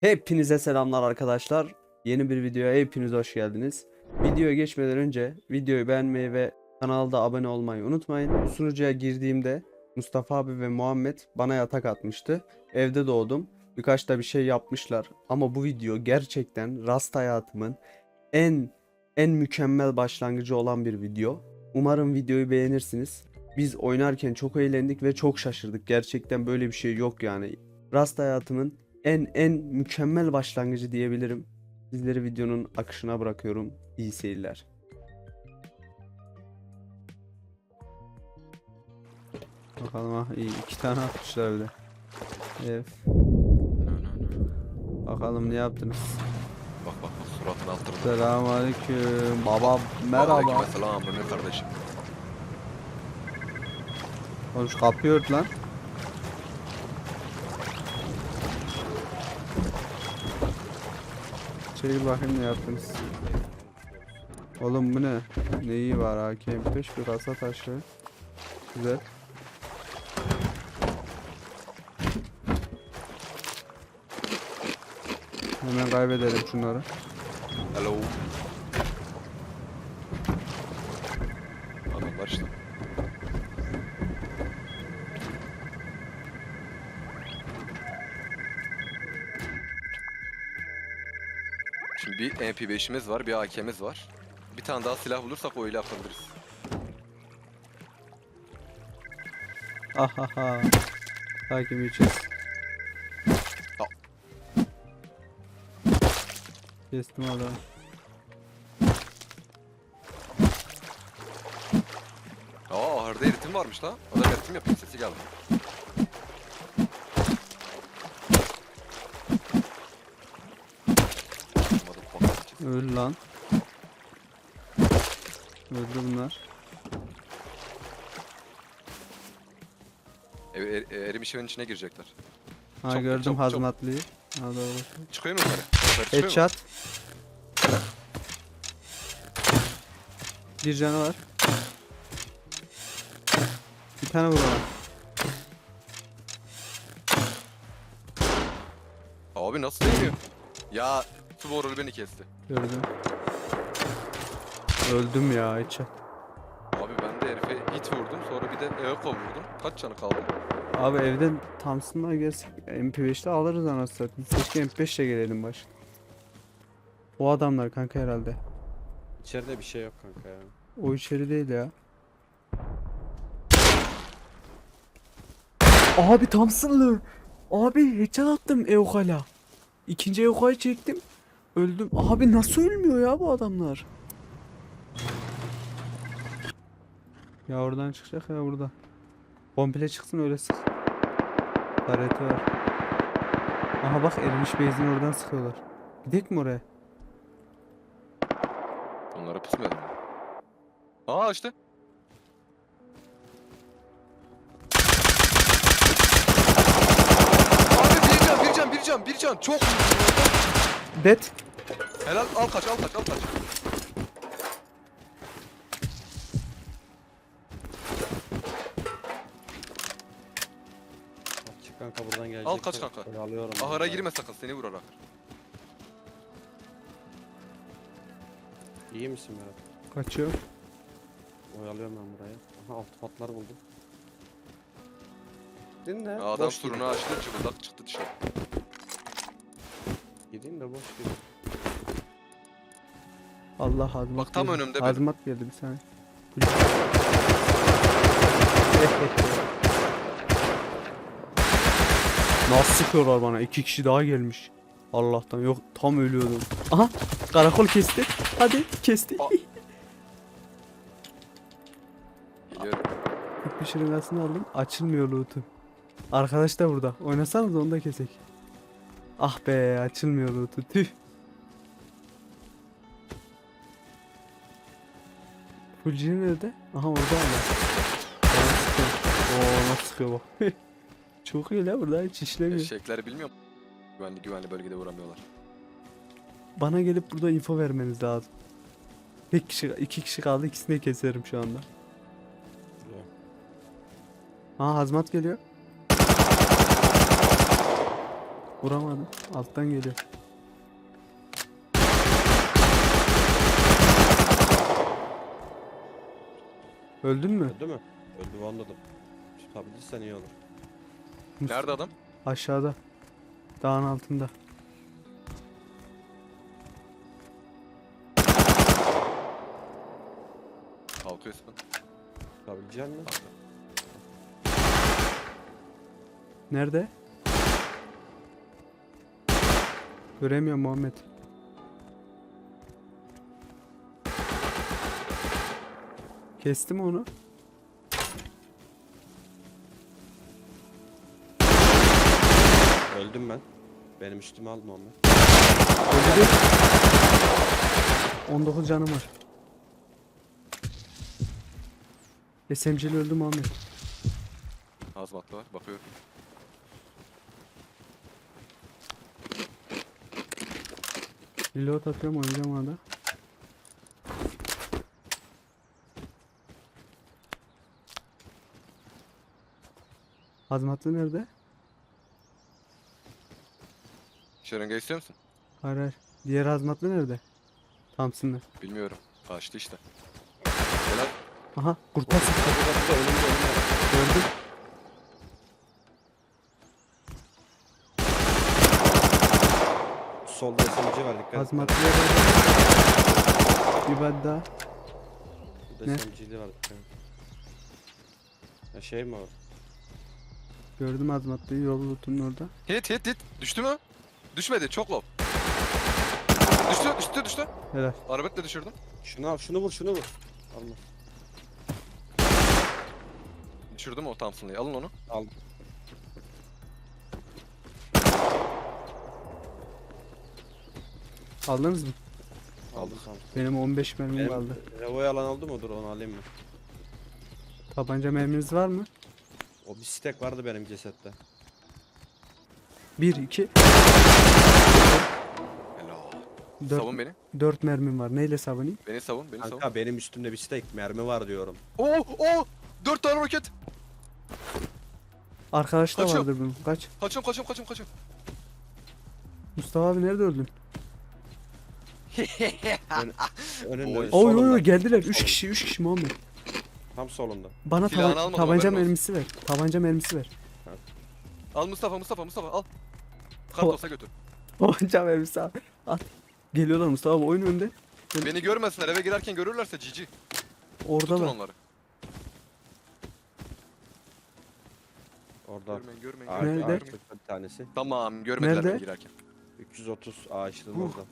Hepinize selamlar arkadaşlar. Yeni bir videoya hepiniz hoş geldiniz. Videoya geçmeden önce videoyu beğenmeyi ve kanalda abone olmayı unutmayın. Sunucuya girdiğimde Mustafa abi ve Muhammed bana yatak atmıştı. Evde doğdum. Birkaç da bir şey yapmışlar. Ama bu video gerçekten Rast hayatımın en en mükemmel başlangıcı olan bir video. Umarım videoyu beğenirsiniz. Biz oynarken çok eğlendik ve çok şaşırdık. Gerçekten böyle bir şey yok yani. Rast hayatımın en en mükemmel başlangıcı diyebilirim. Sizleri videonun akışına bırakıyorum. İyi seyirler. Bakalım ha iyi iki tane atmışlar öyle. Evet. Bakalım ne yaptınız? Bak bak bak suratını altırdı. Selamünaleyküm. Baba merhaba. Selam Mehmet kardeşim. Oğlum şu kapıyı ört lan. Çekil bakayım ne yaptınız. Oğlum bu ne? Neyi var AK-45 bir kasa taşı. Güzel. Hemen kaybedelim şunları. Hello. Bir MP5'imiz var, bir AK'miz var. Bir tane daha silah bulursak o ile atabiliriz. Ahaha. Takip için. Al. Kestim adamı. Aa ahırda eritim varmış lan. Adam eritim yapıyor sesi geldi. Öl lan. Öldü bunlar. E, e, erimiş evin içine girecekler. Ha Çok- gördüm çok- çok- hazmatlıyı. Ha doğru. Çıkıyor mu yukarı? Yukarı çıkıyor mu? Headshot. Bir canı var. Bir tane vur ona. Abi nasıl değmiyor? Ya Subaru beni kesti. Gördüm. Öldüm ya headshot. Abi ben de herife hit vurdum sonra bir de Eoko vurdum. Kaç canı kaldı? Abi evden Thompson'la gelsek MP5'te alırız anasını satayım. Keşke MP5'le gelelim baş. O adamlar kanka herhalde. İçeride bir şey yok kanka ya. O içeri değil ya. Abi Thompson'lı. Abi headshot attım Euka'yla. İkinci Euka'yı çektim. Öldüm. Abi nasıl ölmüyor ya bu adamlar? Ya oradan çıkacak ya burada. Komple çıksın öyle sık. Tareti var. Aha bak erimiş benzin oradan sıkıyorlar. Gidelim mi oraya? Onlara pusmayalım. Aa işte. Abi bir can, bir can, bir can, bir can. Çok Dead. Helal, al kaç, al kaç, al kaç. Çık kanka buradan gelecek. Al kaç kanka. Böyle alıyorum. Ahıra ben. girme sakın, seni vurur ahır. İyi misin Berat? Kaçıyor. Oyalıyorum ben burayı. Aha altı patlar buldum. Aa, Adam boş gidin. açtı, çıbıldak çıktı dışarı. Gidin de boş gidin. Allah hazmat Bak tam geldi. önümde benim. Hazmat geldi bir saniye. Nasıl sıkıyorlar bana? İki kişi daha gelmiş. Allah'tan yok tam ölüyordum. Aha karakol kesti. Hadi kesti. Geliyorum. Bir şırıngasını aldım. Açılmıyor loot'u. Arkadaş da burada. Oynasanız onu da kesek. Ah be açılmıyor loot'u. Tüh. Fulcini nerede? Aha orada ama. Bana sıkıyor. Oo nasıl sıkıyor bak. Çok iyi la burada hiç işlemiyor. Eşekleri bilmiyor? Güvenli güvenli bölgede vuramıyorlar. Bana gelip burada info vermeniz lazım. Tek kişi, iki kişi kaldı ikisini keserim şu anda. Aha hazmat geliyor. Vuramadım. Alttan geliyor. Öldün mü? Öldü mü? Öldü anladım. Tutabilirsen iyi olur. Nerede adam? Aşağıda. Dağın altında. Kalkıyor ismi. Tutabilecek misin? Nerede? Göremiyorum Muhammed. Kestim onu. Öldüm ben. Benim üstüme alma onu. Öldü. 19 canım var. SMC'li öldü Muhammed. Hazmatlı var. Bakıyorum. Reload atıyorum oynayacağım orada. Hazmatlı nerede? Şırınga istiyor musun? Hayır hayır. Diğer hazmatlı nerede? Thompson'lı. Bilmiyorum. Kaçtı işte. Helal. Aha kurtar sıktı. Burada önümde önümde. Gördüm. Solda SMG var dikkat et. Hazmatlı Bir bed daha. Burada Ne? SMG'li var dikkat et. Ya şey mi o? Gördüm hazmatlıyı yol lootunun orada. Hit hit hit. Düştü mü? Düşmedi. Çok low. Düştü düştü düştü. Helal. Arabetle düşürdüm. Şunu al şunu vur şunu vur. Alma. Düşürdüm o Thompson'lıyı. Alın onu. Aldım. Aldınız mı? Aldım tamam. Benim 15 mermim kaldı. Revo'yu alan oldu mu? Dur onu alayım mı? Tabanca merminiz var mı? O bir stack vardı benim cesette. 1, 2, Helal. 4, Savun beni. 4 mermim var. Neyle savunayım? Beni savun. Beni savun. Kanka benim üstümde bir stack mermi var diyorum. Oo oo. Dört tane roket. Arkadaşta Kaçıyor. vardır bunun. Kaç. Kaçıyorum kaçıyorum kaçıyorum kaçıyorum. Mustafa abi nerede öldün? Önünde. Oy. Oy oy geldiler. 3 Solunda. kişi 3 kişi Muhammed. Tam solunda. Bana Silahını almadım, tabanca haberin mermisi ver. Tabanca mermisi ver. Al Mustafa Mustafa Mustafa al. Kartos'a götür. Tabanca mermisi al. At. Geliyorlar Mustafa abi oyun önünde. Beni görmesinler eve girerken görürlerse cici. Tutun Oradalar. onları. Orada. Görmeyin görmeyin. Ağaç, Nerede? ağaçlıkta bir tanesi. Tamam görmediler Nerede? beni girerken. 330 ağaçlığın Uh. orada.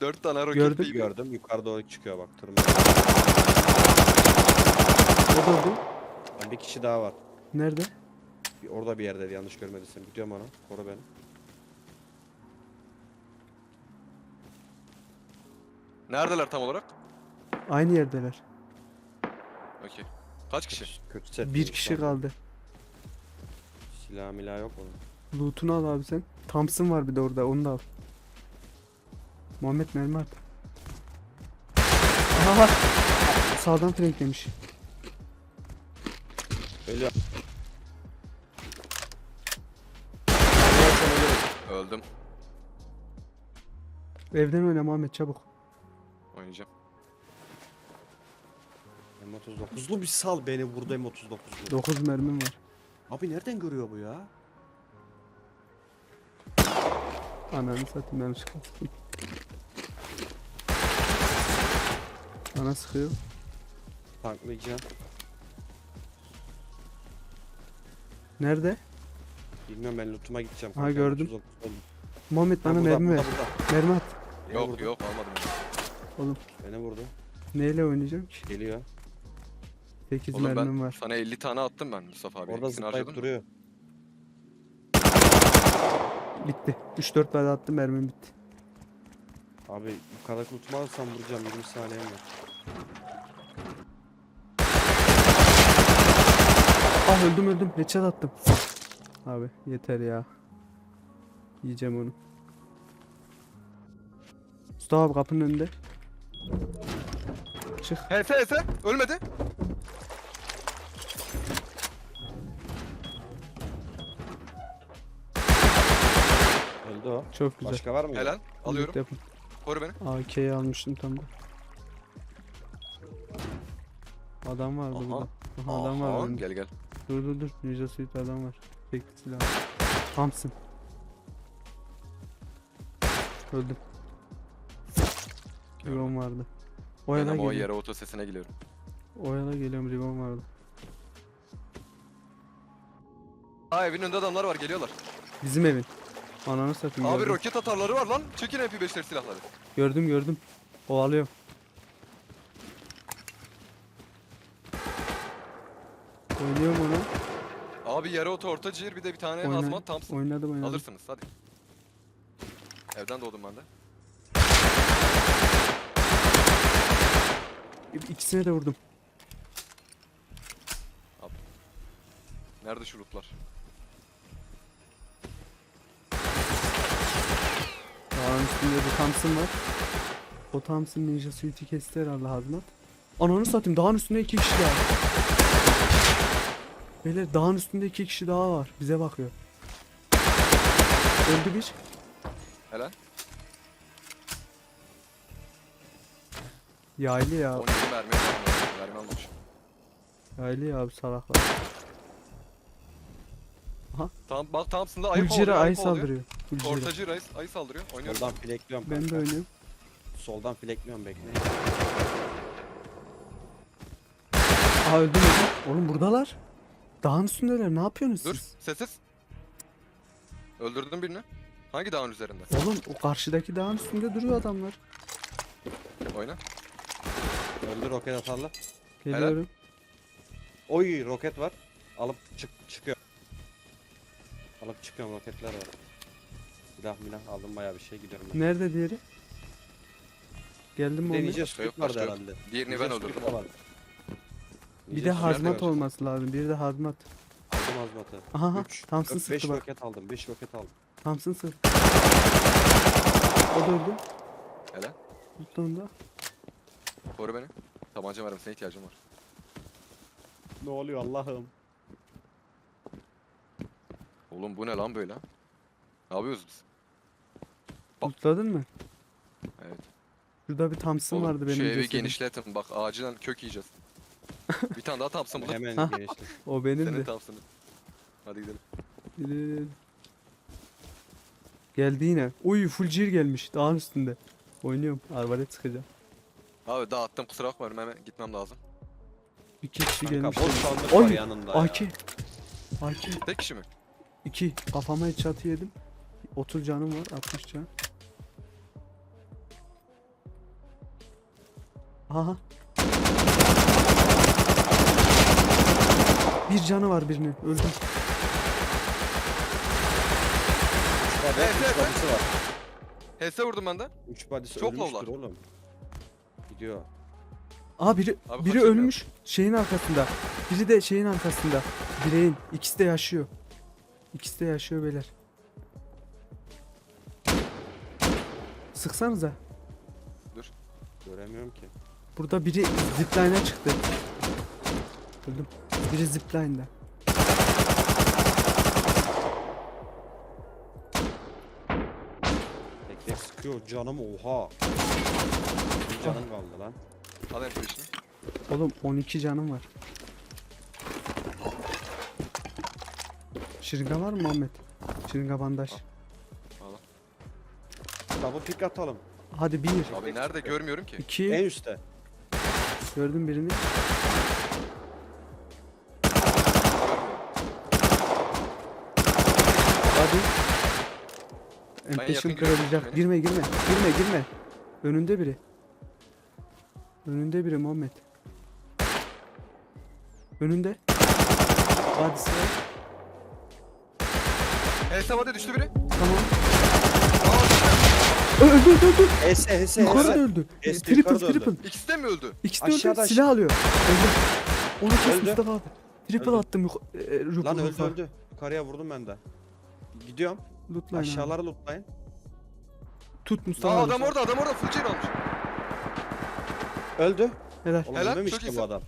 Dört tane roket Gördüm. değil. Gördüm yukarı doğru çıkıyor bak tırmanıyor. O da öldü. Lan Bir kişi daha var. Nerede? Bir, orada bir yerde yanlış görmediysem. Gidiyorum ona. Koru beni. Neredeler tam olarak? Aynı yerdeler. Okey. Kaç kişi? Kötü set. Bir kişi kaldı. Silah milah yok onun. Loot'unu al abi sen. Thompson var bir de orada onu da al. Muhammed mermi at. Aha var. Sağdan flanklemiş. Ölüyor. Öldüm. Evden oyna Muhammed çabuk. Oynayacağım. M39'lu bir sal beni burada M39'lu. 9 mermim var. Abi nereden görüyor bu ya? Ananı satayım ben sıkıyorum. Bana sıkıyor. Tanklayacağım. Nerede? Bilmiyorum ben lootuma gideceğim. Ha, gördüm. M39 oldu. Muhammed Ha, bana burada, mermi ver. Mermi at. Beni Yok vurdu. yok almadım. Oğlum Beni vurdu. neyle oynayacağım ki? Geliyor. 8 Oğlum mermim ben var. sana 50 tane attım ben Mustafa abi. Orada İkisini harcadın zıplayıp mı? duruyor. Bitti. 3-4 tane attım mermim bitti. Abi yukarıdaki lootumu alırsam vuracağım 20 saniyem var. Ah öldüm öldüm. Headshot attım. Abi yeter ya. Yiyeceğim onu. Mustafa abi kapının önünde. Çık. HS HS ölmedi. Öldü o. Çok güzel. Başka var mı? Helal. Alıyorum. Yapın. Koru beni. AK'yi almıştım tam da. Adam vardı Aha. burada. Aha, adam var Aha. Gel gel. Dur dur dur. Ninja Suite adam var. Tekli silah. Thompson. Öldüm. Ribbon vardı. O yana o yere oto sesine geliyorum. O yana geliyorum. Ribbon vardı. Aa evin önünde adamlar var geliyorlar. Bizim evin. Ananı satayım. Abi gördüm. roket atarları var lan. Çekin MP5'leri silahları. Gördüm gördüm. Ovalıyorum. Oynuyorum onu. Abi yere oto orta cihir bir de bir tane Oyna- hazmat Thompson. Oynadım oynadım. Alırsınız hadi. Evden doğdum ben de. İkisine de vurdum. Nerede şu lootlar? Dağın üstünde bir Thompson var. O Thompson Ninja Suite'i kesti herhalde hazmat. Ananı satayım dağın üstünde iki kişi daha. Beyler dağın üstünde iki kişi daha var. Bize bakıyor. Öldü bir. Helal. Yaylı ya. 17 mermi almamış. Mermi almamış. Yaylı ya abi salaklar. Tam, bak Thompson'da ayı Fulcira kovalıyor. ay Ayı saldırıyor. Fulcira. Ortacı ayı, ayı saldırıyor. Oynuyoruz. Soldan filekliyorum Ben de kanka. oynuyorum. Soldan filekliyorum bekleyin. Aa öldüm öldüm. Oğlum buradalar. Dağın üstündeler. Ne yapıyorsunuz Dur siz? sessiz. Öldürdün birini. Hangi dağın üzerinde? Oğlum o karşıdaki dağın üstünde duruyor adamlar. Oyna. Öldü roket atarlı. Geliyorum. Oy roket var. Alıp çık çıkıyor. Alıp çıkıyorum roketler var. Silah milah aldım bayağı bir şey gidiyorum ben. Nerede diğeri? Geldim mi Başka yok, Suite vardı başka yok. herhalde. Diğerini ben öldürdüm. de. Bir de hazmat var. olması lazım. Bir de hazmat. Aldım hazmatı. Aha aha. 3, Thompson 5 sıktı bak. roket aldım. 5 roket aldım. Thompson sıktı. O da öldü. Helal. Tuttu onu da. Koru beni. Tabanca mermisine ihtiyacım var. Ne oluyor Allah'ım? Oğlum bu ne lan böyle? Ne yapıyoruz biz? Bak. Tutladın mı? Evet. Şurada bir Thompson Oğlum, vardı benim şu evi cesedim. genişletin. Bak acilen kök yiyeceğiz. bir tane daha Thompson buldum. Hemen Ha. geçti. O benim Senin de. Thompson'ın. Hadi gidelim. Yürü. Geldi yine. Uy full gear gelmiş dağın üstünde. Oynuyorum. Arbalet sıkacağım. Abi dağıttım kusura bakma benim hemen gitmem lazım. İki kişi Kanka gelmiş. boş sandık Oy, var yanında ya. AK. AK. Tek kişi mi? 2. Kafama headshot yedim. 30 canım var. 60 can. Aha. Bir canı var birinin. Öldüm. Evet, üç evet, body'si var. HS vurdum ben de. 3 body'si Çok ölmüştür low'lar. oğlum. Gidiyor. Aa biri Abi biri kaçırmıyor. ölmüş. Şeyin arkasında. Biri de şeyin arkasında. Bireyin. İkisi de yaşıyor. İkisi de yaşıyor beyler. Sıksanıza. Göremiyorum ki. Burada biri zipline'a çıktı. Öldüm. Biri zipline'da. Tek tek sıkıyor canım oha. Bir canım kaldı lan. Al MP5'ini. Oğlum 12 canım var. Şırınga var mı Muhammed? Şırınga bandaj. Al. Double pick atalım. Hadi bir. Abi nerede görmüyorum ki. iki. En üstte. Gördüm birini. Hadi. Yakın Empeşim giriyorum, kırılacak. Girme girme. Girme girme. Önünde biri. Önünde biri Muhammed. Önünde. Hadi sıra. HS hadi düştü biri. Tamam. Ö- Öldü öldü öldü. Ese ese Yukarı da ese. öldü. E, Esti, triple öldü. triple. İkisi de mi öldü? İkisi de öldü. Aşağıda, Silah alıyor. Öldü. Onu kes Öldü. Mustafa abi. Triple Öldü. attım. Yuka- e, e, Lan öldü öldü. Yukarıya vurdum ben de. Gidiyorum. Lootlayın abi. Aşağıları lootlayın. Tut Mustafa Aa abi. adam orada adam orada full chain almış. Öldü. Helal. Oğlum Helal, ölmemiş çok iyisin. bu adam.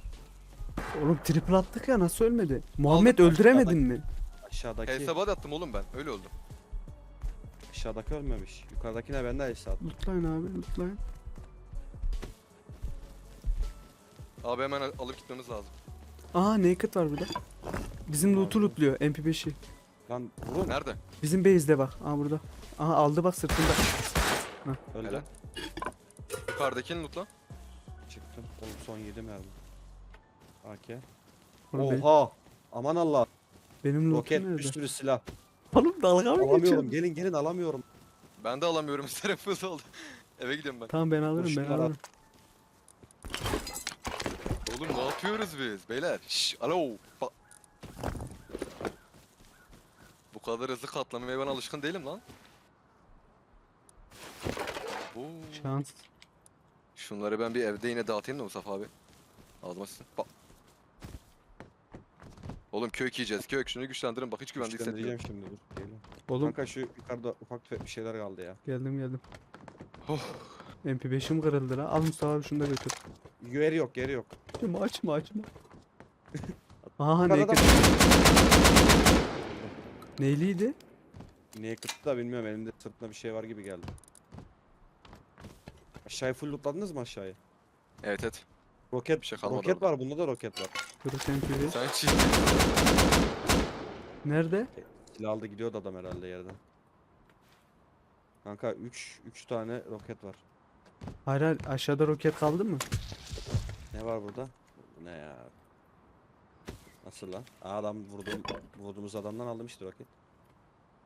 Oğlum triple attık ya nasıl ölmedi? Muhammed Aldık, öldüremedin mi? Aşağıdaki. HS body attım oğlum ben. Öyle öldüm. Aşağıdaki ölmemiş. Yukarıdakine ben de ace attım. Lootlayın abi lootlayın. Abi hemen al- alıp gitmemiz lazım. Aha naked var burada. Bizim loot'u lootluyor MP5'i. Lan vurun. Nerede? Bizim base'de bak. Aha burada. Aha aldı bak sırtında. Öldü. Helal. Yukarıdakini lootla. Çıktım. Oğlum son 7 mermi. AK. Oğlum benim, Oha. Aman Allah. benim loot'um Roket nerede? bir sürü silah. Oğlum dalga mı Alamıyorum. geçiyorsun? Gelin gelin alamıyorum. Ben de alamıyorum. Serafız oldu. Eve gidiyorum ben. Tamam ben alırım ben şunları al. alırım. Oğlum ne yapıyoruz biz beyler? Şşş alo. Bu kadar hızlı katlamaya ben alışkın değilim lan. Oo. Şans. Şunları ben bir evde yine dağıtayım da Mustafa abi. Ağzıma sıçsın. Bak. Oğlum kök yiyeceğiz kök. Şunu güçlendirin bak hiç güvende hissetmiyorum. Güçlendireceğim şimdi dur. Gelin. Oğlum Kanka şu yukarıda ufak tefek bir şeyler kaldı ya. geldim geldim. Oh. MP5'im kırıldı la. Al Mustafa abi şunu da götür. Yeri yok yeri yok. Açma açma açma. Aha Yukarıda naked. da- Neyliydi? Niye kıttı da bilmiyorum elimde sırtında bir şey var gibi geldi. Aşağıyı full lootladınız mı aşağıyı? Evet evet. Roket, Bir şey kalmadı roket orada. var bunda da roket var. Burası MP5. Sen çiz. Nerede? Silah aldı gidiyordu adam herhalde yerden. Kanka 3 3 tane roket var. Hayır hayır aşağıda roket kaldı mı? Ne var burada? Bu ne ya? Nasıl lan? Aa, adam vurduğum, vurduğumuz adamdan aldım işte roket.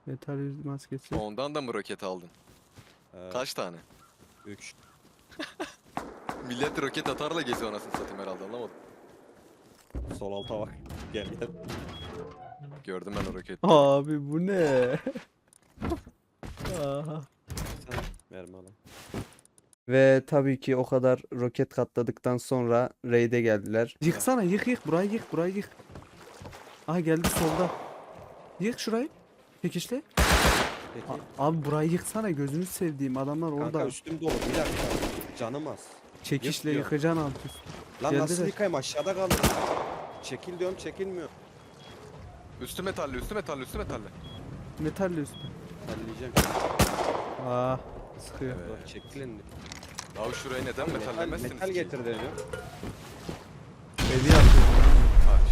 Metal yüz maskesi. Ondan da mı roket aldın? Ee, Kaç tane? 3. Millet roket atarla geziyor anasını satayım herhalde anlamadım. Sol alta bak. Gel gel. Gördüm ben o roketi. Abi bu ne? Aha. Sen verme lan. Ve tabii ki o kadar roket katladıktan sonra raid'e geldiler. Yıksana yık yık burayı yık burayı yık. Aha geldi solda. Yık şurayı. Çekişle. Peki. A- abi burayı yıksana gözünü sevdiğim adamlar Kanka orada. üstüm dolu. Bir dakika. Canım az. Çekişle yık diyor. yıkacaksın alt üst. Lan Geldiler. nasıl yıkayım aşağıda kaldım. Çekil diyorum çekilmiyor. Üstü metalli, üstü metalli, üstü metalli. Metalle üstü. Terleyeceğim. Aa sıkıyor. Evet. Dur, Çekilin. Abi şuraya neden Metal, metallemezsiniz metal ki? getir dedim. Evi yapıyor.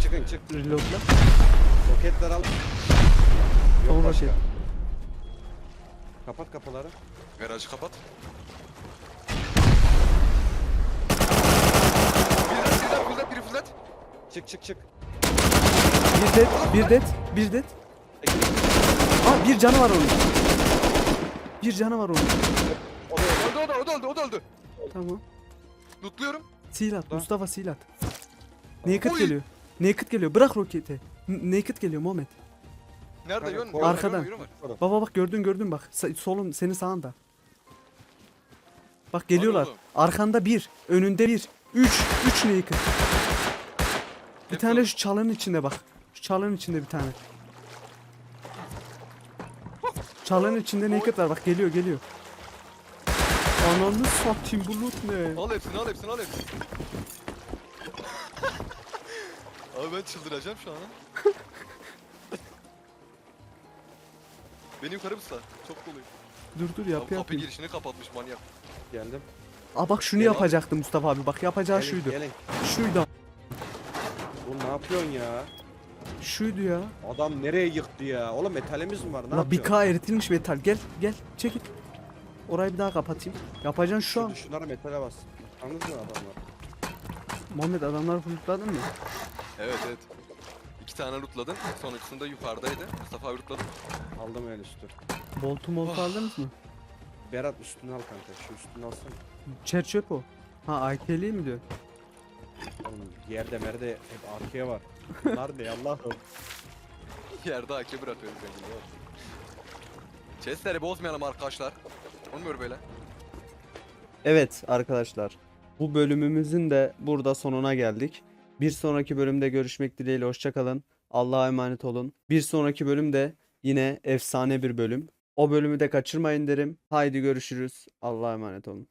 Çıkın çık. Reloadla. Roketler al. Yok başka. roket. Kapat kapıları. Garajı kapat. Bir de, bir de, bir de, biri fırlat. Çık çık çık. Bir det, bir det, bir det. Çekil. Aa bir canı var onun. Bir canı var onun. Öldü. Öldü, o da, o da öldü, o da öldü. Tamam. Lootluyorum. Sil at Da. Mustafa sil at. Naked Oy. geliyor. Naked geliyor. Bırak roketi. N- Naked geliyor Muhammed. Nerede yön? Arkadan. Baba bak gördün gördün bak. Sa- solun senin sağında. Bak geliyorlar. oğlum. Arkanda bir. Önünde bir. Üç. Üç naked. Bir tane şu çalının içinde bak. Şu çalının içinde bir tane. Çalının içinde naked var bak geliyor geliyor. Ananı satayım bu loot ne? Al hepsini, al hepsini, al hepsini. Abi ben çıldıracağım şu an. Beni yukarı mı sar? Çok doluyum. Dur dur Abi yap kapı yap. girişini kapatmış manyak. Geldim. Aa bak şunu Gel yapacaktı Mustafa abi bak yapacağı Gelin, şuydu. Gelin. Şuydu. Oğlum ne yapıyorsun ya? Şuydu ya. Adam nereye yıktı ya? Oğlum metalimiz mi var? Ne La bir yapıyorsun? K eritilmiş metal. Gel gel çekil. Orayı bir daha kapatayım. Yapacaksın şu an. Şu, şunlara metale bas. Anladın mı adamlar? Muhammed adamları fulutladın mı? Evet evet. İki tane lootladın. Sonuncusunda yukarıdaydı. Mustafa abi lootladı. Aldım el üstü. Boltu moltu Oh. aldınız mı? Berat üstünü al kanka. Şu üstünü alsana. Çer çöp o. Ha AK'li mi diyor? Oğlum yerde merde hep arkaya var. Bunlar ne Allah'ım. Yerde AK bırakıyoruz zengin. Chestleri bozmayalım arkadaşlar. Olmuyor böyle. Evet arkadaşlar. Bu bölümümüzün de burada sonuna geldik. Bir sonraki bölümde görüşmek dileğiyle hoşçakalın. Allah'a emanet olun. Bir sonraki bölümde yine efsane bir bölüm. O bölümü de kaçırmayın derim. Haydi görüşürüz. Allah'a emanet olun.